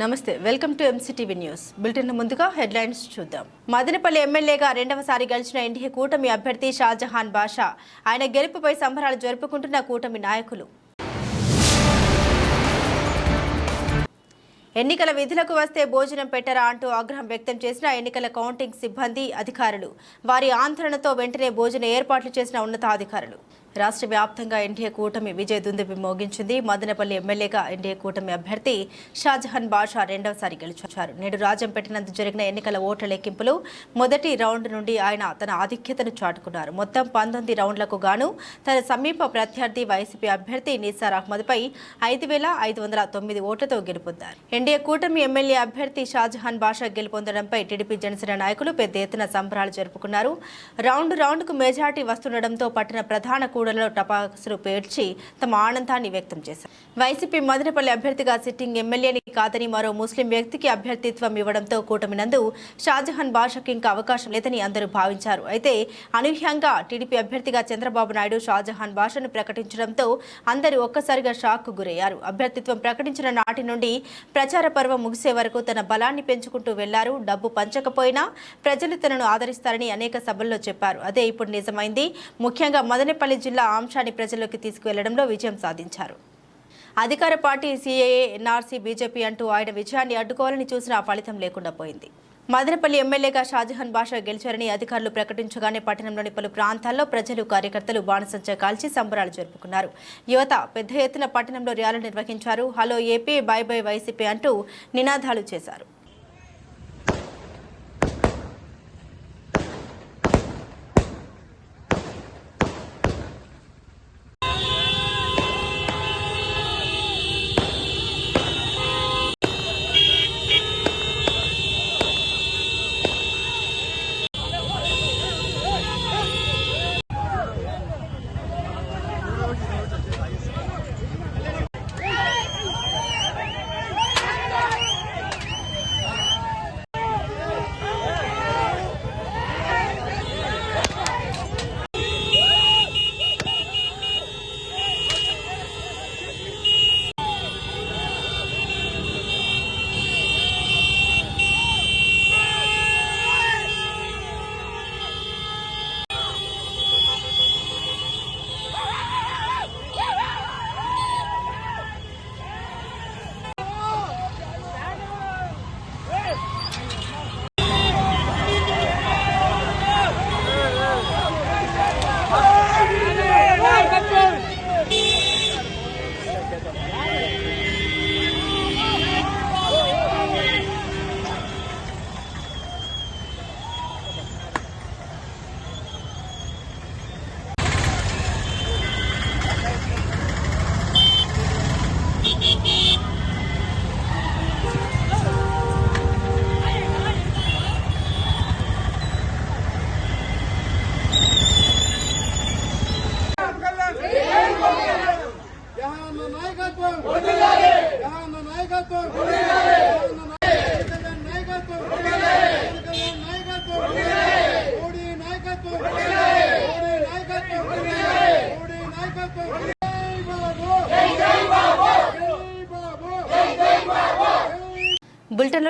నమస్తే welcome to MCTV news bulletin ముందుగా headlines చూద్దాం. మదనపల్లి ఎమ్మెల్యేగా రెండవసారి గెలిచిన ఎన్డీఏ కూటమి అభ్యర్థి షాజహాన్ బాషా. ఆయన గెలుపుపై సంబరాలు జరుపుకుంటున్న కూటమి నాయకులు. ఎన్నికల విధులకు వస్తే భోజనం పెట్టరా అంటూ ఆగ్రహం వ్యక్తం చేసిన ఎన్నికల కౌంటింగ్ సిబ్బంది అధికారులు. వారి ఆందోళనతో వెంటనే భోజన ఏర్పాట్లు చేసిన ఉన్నతాధికారులు. రాష్ట్ర వ్యాప్తంగా ఎన్డీఏ కూటమి విజయ దుందుబి మోగించింది. మదనపల్లి ఎమ్మెల్యేగా ఎన్డీఏ కూటమి అభ్యర్థి షాజహాన్ బాషా రెండవసారి గెలిచారు నేడు రాజంపేటనందు జరిగిన ఎన్నికల ఓట్ల లెక్కింపులు మొదటి రౌండ్ నుండి ఆయన తన ఆధిక్యతను చాటుకున్నారు. మొత్తం పంతొమ్మిది రౌండ్లకు గాను తన సమీప ప్రత్యర్థి వైసీపీ అభ్యర్థి నిసార్ అహ్మద్పై ఐదు వేల ఐదు వందల తొమ్మిది ఓట్లతో గెలుపొందారు. ఎన్డీఏ కూటమి ఎమ్మెల్యే అభ్యర్థి షాజహాన్ బాషా గెలుపొందడంపై టీడీపీ జనసేన నాయకులు పెద్ద ఎత్తున సంబరాలు జరుపుకున్నారు. రౌండ్ రౌండ్కు మెజార్టీ వస్తుండటంతో పట్టణ ప్రధాన కూడలో టపాసులు పేర్చి తమ ఆనందాన్ని వ్యక్తం చేశారు. వైసీపీ మదనపల్లి అభ్యర్థిగా సిట్టింగ్ ఎమ్మెల్యేని కాదని మరో ముస్లిం వ్యక్తికి అభ్యర్థిత్వం ఇవ్వడంతో కూటమి నందు షాజహాన్ భాషకు ఇంకా అవకాశం లేదని అందరూ భావించారు. అయితే అనూహ్యంగా టీడీపీ అభ్యర్థిగా చంద్రబాబు నాయుడు షాజహాన్ భాషను ప్రకటించడంతో అందరూ ఒక్కసారిగా షాక్కు గురయ్యారు. అభ్యర్థిత్వం ప్రకటించిన నాటి నుండి ప్రచార పర్వం ముగిసే వరకు తన బలాన్ని పెంచుకుంటూ వెళ్ళారు. డబ్బు పంచకపోయినా ప్రజలు తనను ఆదరిస్తారని అనేక సభల్లో చెప్పారు. అదే ఇప్పుడు నిజమైంది. ముఖ్యంగా మదనపల్లి జిల్లా అంశాన్ని ప్రజల్లోకి తీసుకువెళ్ళడంలో విజయం సాధించారు. అధికార పార్టీ సీఏఏ ఎన్ఆర్సీ బీజేపీ అంటూ ఆయన విజయాన్ని అడ్డుకోవాలని చూసినా ఫలితం లేకుండా పోయింది. మదనపల్లి ఎమ్మెల్యేగా షాజహాన్ బాషా గెలిచారని అధికారులు ప్రకటించగానే పట్టణంలోని పలు ప్రాంతాల్లో ప్రజలు కార్యకర్తలు బాణసంచ కాల్చి సంబరాలు జరుపుకున్నారు. యువత పెద్ద ఎత్తున పట్టణంలో ర్యాలీ నిర్వహించారు. Hello AP bye bye YCP అంటూ నినాదాలు చేశారు.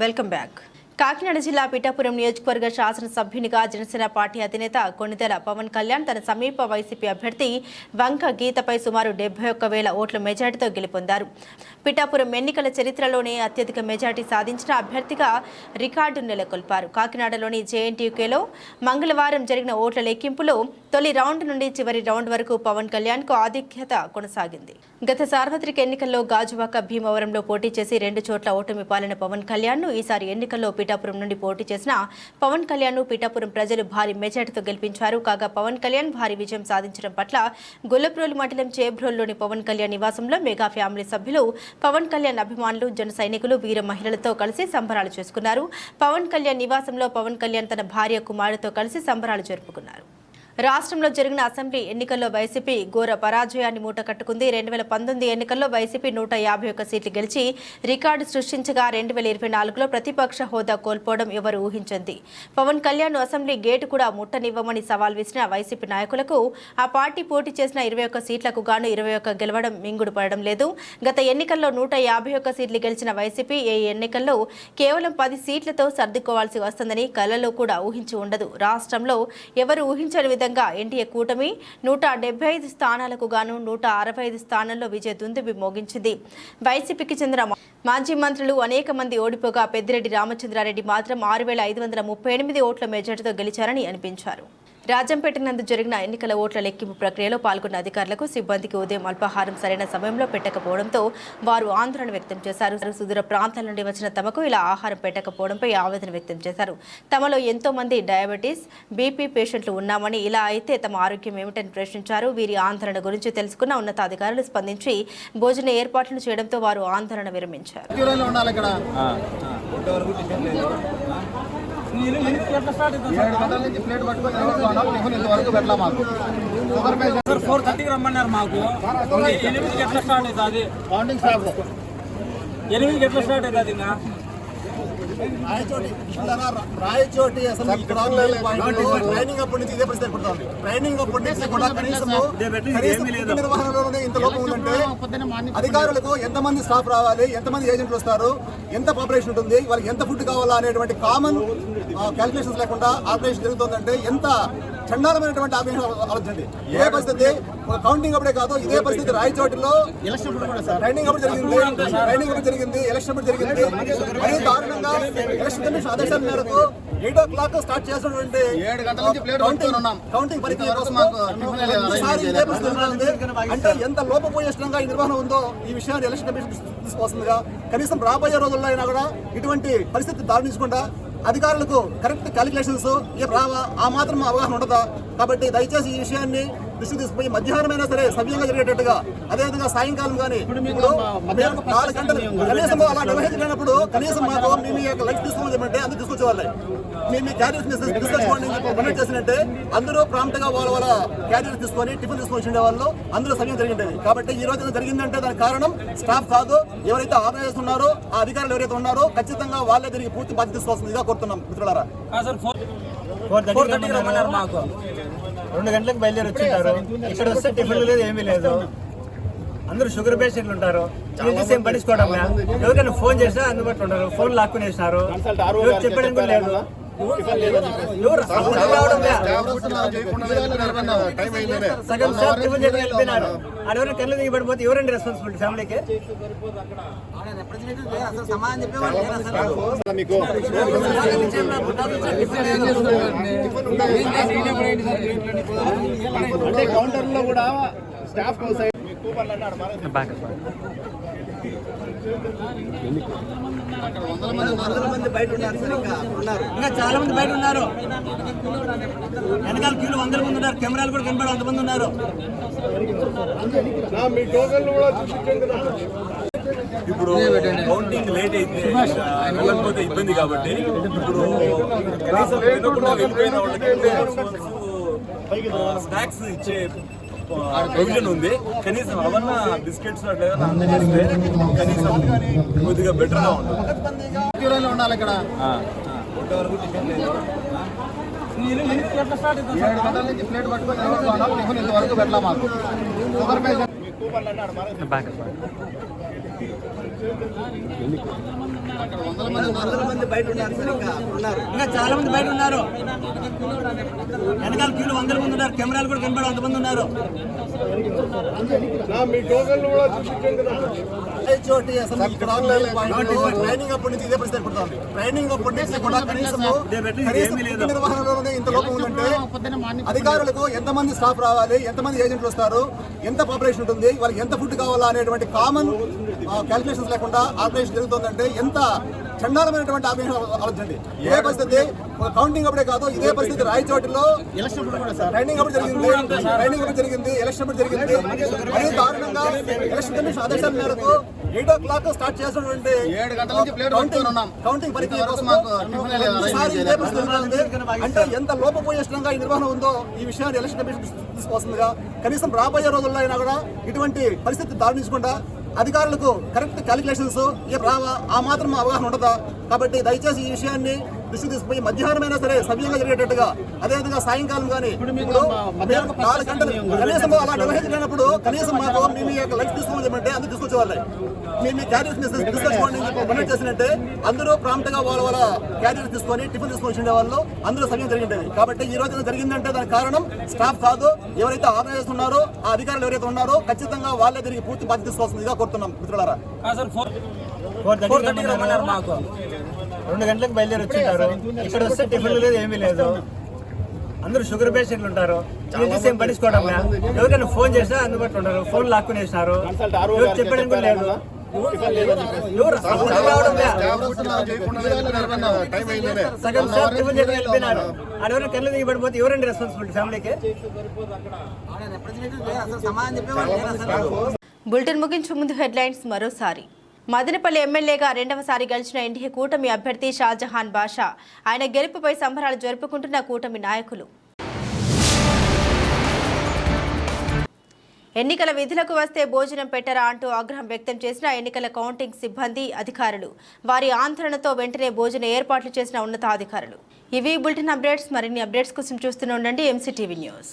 Welcome back. Kakinada జిల్లా పిఠాపురం నియోజకవర్గ శాసనసభ్యునిగా జనసేన పార్టీ అధినేత కొణిదెల పవన్ కళ్యాణ్ తన సమీప వైసీపీ అభ్యర్థి వంక గీతపై సుమారు డెబ్బై ఒక్క వేల ఓట్ల మెజార్టీతో గెలుపొందారు. పిఠాపురం ఎన్నికల చరిత్రలోనే అత్యధిక మెజార్టీ సాధించిన అభ్యర్థిగా రికార్డు నెలకొల్పారు. కాకినాడలోని జేఎన్టీయూకేలో మంగళవారం జరిగిన ఓట్ల లెక్కింపులో తొలి రౌండ్ నుండి చివరి రౌండ్ వరకు పవన్ కళ్యాణ్కు ఆధిక్యత కొనసాగింది. గత సార్వత్రిక ఎన్నికల్లో గాజువాక భీమవరంలో పోటీ చేసి రెండు చోట్ల ఓటమి పాలిన పవన్ కళ్యాణ్ను ఈసారి ఎన్నికల్లో పిఠాపురం నుండి పోటీ చేసిన పవన్ కళ్యాణ్ను పిఠాపురం ప్రజలు భారీ మెజార్టీతో గెలిపించారు. కాగా పవన్ కళ్యాణ్ భారీ విజయం సాధించడం పట్ల గొల్లప్రోలు మండలం చేబ్రోల్లోని పవన్ కళ్యాణ్ నివాసంలో మెగా ఫ్యామిలీ సభ్యులు పవన్ కళ్యాణ్ అభిమానులు జన సైనికులు వీర మహిళలతో కలిసి సంబరాలు చేసుకున్నారు. పవన్ కళ్యాణ్ నివాసంలో పవన్ కళ్యాణ్ తన భార్య కుమారుడితో కలిసి సంబరాలు జరుపుకున్నారు. రాష్ట్రంలో జరిగిన అసెంబ్లీ ఎన్నికల్లో వైసీపీ ఘోర పరాజయాన్ని మూట కట్టుకుంది. రెండు వేల పంతొమ్మిది ఎన్నికల్లో వైసీపీ నూట యాభై ఒక్క సీట్లు గెలిచి రికార్డు సృష్టించగా రెండు వేల ఇరవై నాలుగులో ప్రతిపక్ష హోదా కోల్పోవడం ఎవరు ఊహించింది? పవన్ కళ్యాణ్ అసెంబ్లీ గేటు కూడా ముట్టనివ్వమని సవాల్ విసిరిన వైసీపీ నాయకులకు ఆ పార్టీ పోటీ చేసిన ఇరవై ఒక్క సీట్లకు గాను ఇరవై ఒక్క గెలవడం మింగుడు పడడం లేదు. గత ఎన్నికల్లో నూట యాభై ఒక్క సీట్లు గెలిచిన వైసీపీ ఏ ఎన్నికల్లో కేవలం పది సీట్లతో సర్దుకోవాల్సి వస్తుందని కలలో కూడా ఊహించి ఉండదు. రాష్ట్రంలో ఎవరు ఊహించని విధంగా ఎన్డీఏ కూటమి నూట డెబ్బై ఐదు స్థానాలకు గాను నూట అరవై ఐదు స్థానాల్లో విజయ దుందుబి మోగించింది. వైసీపీకి చెందిన మాజీ మంత్రులు అనేక మంది ఓడిపోగా పెద్దిరెడ్డి రామచంద్రారెడ్డి మాత్రం ఆరు వేల ఐదు వందల ముప్పై ఎనిమిది ఓట్ల మెజార్టీతో గెలిచారని అనిపించారు. రాజంపేట నందు జరిగిన ఎన్నికల ఓట్ల లెక్కింపు ప్రక్రియలో పాల్గొన్న అధికారులకు సిబ్బందికి ఉదయం అల్పాహారం సరైన సమయంలో పెట్టకపోవడంతో వారు ఆందోళన వ్యక్తం చేశారు. సుదూర ప్రాంతాల నుండి వచ్చిన తమకు ఇలా ఆహారం పెట్టకపోవడంపై ఆవేదన వ్యక్తం చేశారు. తమలో ఎంతో మంది డయాబెటీస్ బీపీ పేషెంట్లు ఉన్నామని ఇలా అయితే తమ ఆరోగ్యం ఏమిటని ప్రశ్నించారు. వీరి ఆందోళన గురించి తెలుసుకున్న ఉన్నతాధికారులు స్పందించి భోజన ఏర్పాట్లు చేయడంతో వారు ఆందోళన విరమించారు. ప్లేట్ నిలబడుతున్నాం. టిఫిన్ ఇంతవరకు పెట్టలా మాకు. షుగర్ పేషెంట్ సార్ ఫోర్ థర్టీకి రమ్మన్నారు మాకు. ఎనిమిదికి ఎట్లా స్టార్ట్ అవుతుంది కౌంటింగ్ స్టాఫ్ ఎనిమిదికి ఎట్లా స్టార్ట్ అవుతుంది ఇంకా? రాయచోటి? రాయచోటి అసలు ఇక్కడ ట్రైనింగ్ అప్పటి నుంచి ఇదే పరిస్థితి ట్రైనింగ్ అప్పటి నుంచి కూడా కనీసం కనీసం విధి నిర్వహణలోనే ఇంత లోపం ఉందంటే అధికారులకు ఎంతమంది స్టాఫ్ రావాలి ఎంతమంది ఏజెంట్లు వస్తారు ఎంత పాపులేషన్ ఉంటుంది వాళ్ళకి ఎంత ఫుడ్ కావాలా అనేటువంటి కామన్ క్యాల్కులేషన్స్ లేకుండా ఆపరేషన్ జరుగుతుందంటే ఎంత చండాలమైనటువంటి ఆపరేషన్ ఆలోచించండి. ఏ పరిస్థితి? కౌంటింగ్ అప్పుడే కాదు ఇదే పరిస్థితి రాయచోటిలో ఎలక్షన్ ట్రైనింగ్ అప్పుడు జరిగింది ట్రైనింగ్ అప్పుడు జరిగింది ఎలక్షన్ అప్పుడు జరిగింది. మరీ దారుణంగా ఎలక్షన్ కమిషన్ ఆదేశాల మేరకు ఎయిట్ ఓ క్లాక్ స్టార్ట్ చేసినటువంటి ఏడు గంటల నుంచి ప్లేట్. కౌంటింగ్ పరిస్థితి. అంటే ఎంత లోపపోయేష్టంగా ఈ నిర్వహణ ఉందో ఈ విషయాన్ని ఎలక్షన్ కమిషన్ తీసుకోవాల్సిందిగా కనీసం రాబోయే రోజుల్లో అయినా కూడా ఇటువంటి పరిస్థితి దారుణించకుండా అధికారులకు కరెక్ట్ క్యాలిక్యులేషన్స్ ఏ రావా ఆ మాత్రం అవగాహన ఉండదా? కాబట్టి దయచేసి ఈ విషయాన్ని దృష్టికి తీసుకుపోయి మధ్యాహ్నం అయినా సరే సవ్యంగా జరిగేటట్టుగా అదేవిధంగా సాయంకాలం కానీ ఇప్పుడు నాలుగు గంటలు కనీసం అలా నిర్వహించలేనప్పుడు కనీసం మాకు మీ యొక్క లైఫ్ తీసుకోమని చెప్పంటే అందుకు తీసుకొచ్చేవాళ్ళే. మీ మీ క్యారియర్స్ తీసుకొచ్చుకోండి పని చేసినట్టే అందరూ ప్రాంప్ట్గా వాళ్ళ వాళ్ళ క్యారియర్ తీసుకొని టిఫిన్ తీసుకొని ఉండే వాళ్ళు అందరూ సమయం జరిగిండేది. కాబట్టి ఈ రోజు జరిగిందంటే దానికి కారణం స్టాఫ్ కాదు. ఎవరైతే ఆర్గనైజర్స్ ఉన్నారో ఆ అధికారులు ఎవరైతే ఉన్నారో ఖచ్చితంగా వాళ్ళే దీనికి పూర్తి బాధ్యత తీసుకోవాల్సిందిగా కోరుతున్నాం మిత్రులారా. ఆ సార్ ఫోర్ ఫోర్ థర్టీకి రమ్మన్నారు. మాకు. రెండు గంటలకు బయలుదేరి వచ్చింటారు. ఇక్కడ వస్తే టిఫిన్ లేదు ఏమీ లేదు. అందరూ షుగర్ పేషెంట్లు ఉంటారు. ఏం పట్టించుకోవడం. ఎవరికైనా ఫోన్ చేసినా అందుబాటులో ఉండరు ఫోన్ లాక్కునేసినారు చెప్పడానికి కూడా లేదు. సగం స్టాఫ్ టిఫిన్ చేయడం వెళ్ళిపోయినారు ఆడెవరైనా కళ్ళు దిగి పడిపోతే ఎవరండి రెస్పాన్సిబిలిటీ ఫ్యామిలీకి అంటే కౌంటర్లో కూడా స్టాఫ్ వందల మంది బయట ఉన్నారు సార్ ఇంకా ఉన్నారు ఇంకా చాలా మంది బయట ఉన్నారు. వెనకాల క్యూలు వందల మంది ఉన్నారు. కెమెరాలు కూడా కనపడే అంతమంది ఉన్నారు. మీ టోకన్లు కూడా చూపించండి ఇప్పుడు కౌంటింగ్ లేట్ అయితే వెళ్ళకపోతే ఇబ్బంది కాబట్టి ఇప్పుడు కనీసం వెళ్ళిపోయిన వాళ్ళకి స్నాక్స్ ఇచ్చే ప్రొవిజన్ ఉంది. కనీసం అవన్న బిస్కెట్స్ కనీసం కొద్దిగా బెటర్గా ఉంటుంది. ఉండాలి ఇక్కడ. ఏడు గంటల నుంచి ప్లేట్ పట్టుకొని నిలబడుతున్నాం టిఫిన్ ఇంతవరకు పెట్టలా మాకు. షుగర్ పేషెంట్ వందల మంది బయట ఉన్నారు సార్ ఇంకా ఉన్నారు ఇంకా చాలా మంది బయట ఉన్నారు. వెనకాల క్యూలు వందల మంది ఉన్నారు. కెమెరాలు కూడా కనపడే అంతమంది ఉన్నారు. మీ టోకన్లు కూడా చూపించండి చోటి అసలు ఇక్కడ ట్రైనింగ్ అప్పటి నుంచి ఇదే పరిస్థితి ట్రైనింగ్ అప్పటి నుంచి కూడా కనీసం కనీసం నిర్వహణలోనే ఇంత లోపం ఉందంటే అధికారులకు ఎంతమంది స్టాఫ్ రావాలి ఎంతమంది ఏజెంట్లు వస్తారు ఎంత పాపులేషన్ ఉంటుంది వాళ్ళకి ఎంత ఫుడ్ కావాలా అనేటువంటి కామన్ క్యాలిక్యులేషన్స్ లేకుండా ఆపరేషన్ జరుగుతుందంటే ఎంత చండాలమైనటువంటి ఆపరేషన్ ఆలోచించండి ఇదే పరిస్థితి కౌంటింగ్ అప్పుడే కాదు ఇదే పరిస్థితి రాయచోటిలో ట్రైనింగ్ అప్పుడు జరిగింది ట్రైనింగ్ అప్పుడు జరిగింది ఎలక్షన్ అప్పుడు జరిగింది మరియు దారుణంగా ఎలక్షన్ కమిషన్ ఆదేశాల మేరకు ఎయిట్ ఓ క్లాక్ స్టార్ట్ చేసినటువంటి. కౌంటింగ్. పరిస్థితి. అంటే ఎంత లోపపోయేష్టంగా ఈ నిర్వహణ ఉందో ఈ విషయాన్ని ఎలక్షన్ కమిషన్ తీసుకొస్తుందిగా కనీసం రాబోయే రోజుల్లో అయినా కూడా ఇటువంటి పరిస్థితి దారుణించకుండా అధికారులకు కరెక్ట్ క్యాలిక్యులేషన్స్ ఏ రావా ఆ మాత్రం అవగాహన ఉండదా? కాబట్టి దయచేసి ఈ విషయాన్ని దృష్టి తీసుకుపోయి మధ్యాహ్నం అయినా సరే సవ్యంగా జరిగేటట్టుగా. అదేవిధంగా సాయంకాలం కానీ ఇప్పుడు మేము నాలుగు గంటలు కనీసం అలా నిర్వహించలేనప్పుడు కనీసం మాకు మీ మీ యొక్క లైఫ్ తీసుకోమని అందుకు తీసుకొచ్చేవాళ్ళే. మీ మీ క్యారియర్స్ తీసుకొచ్చుకోండి డొనేట్ చేసినట్టే అందరూ ప్రాంప్ట్గా వాళ్ళ వాళ్ళ క్యారియర్స్ తీసుకొని టిఫిన్ తీసుకొని ఉండే వాళ్ళు అందరూ సమయం జరిగింది కాబట్టి ఈ రోజున జరిగిందంటే దానికి కారణం స్టాఫ్ కాదు. ఎవరైతే ఆర్గనైజర్స్ ఉన్నారో ఆ అధికారులు ఎవరైతే ఉన్నారో ఖచ్చితంగా వాళ్ళే దీనికి పూర్తి బాధ్యత తీసుకోవాల్సిందిగా కోరుతున్నాం మిత్రులారా. ఫోర్ రమ్మన్నారు మాకు. రెండు గంటలకు బయలుదేరి వచ్చింటారు ఇక్కడ వస్తే టిఫిన్ లేదు ఏమీ లేదు. అందరూ షుగర్ పేషెంట్లు ఉంటారు. సేమ్ పట్టించుకోవడం. ఎవరికైనా ఫోన్ చేసినా అందుబాటులో ఉంటారు ఫోన్ లాక్కునేసినారు. ఎవరు చెప్పడం కూడా లేదు. సగం టిఫిన్ చేయడం వెళ్ళిపోయినారు. కళ్ళు ఎవరండి రెస్పాన్సిబిలిటీ ఫ్యామిలీకి? బులెటిన్ ముగించే ముందు హెడ్లైన్స్ మరోసారి. మదనపల్లి ఎమ్మెల్యేగా రెండవసారి గెలిచిన ఎన్డీఏ కూటమి అభ్యర్థి షాజహాన్ బాషా. ఆయన గెలుపుపై సంబరాలు జరుపుకుంటున్న కూటమి నాయకులు. ఎన్నికల విధులకు వస్తే భోజనం పెట్టరా అంటూ ఆగ్రహం వ్యక్తం చేసిన ఎన్నికల కౌంటింగ్ సిబ్బంది అధికారులు. వారి ఆందోళనతో వెంటనే భోజన ఏర్పాట్లు చేసిన ఉన్నతాధికారులు. ఇవి బులెటిన్ అప్డేట్స్. మరిన్ని అప్డేట్స్ కోసం చూస్తూనే ఉండండి. MCTV news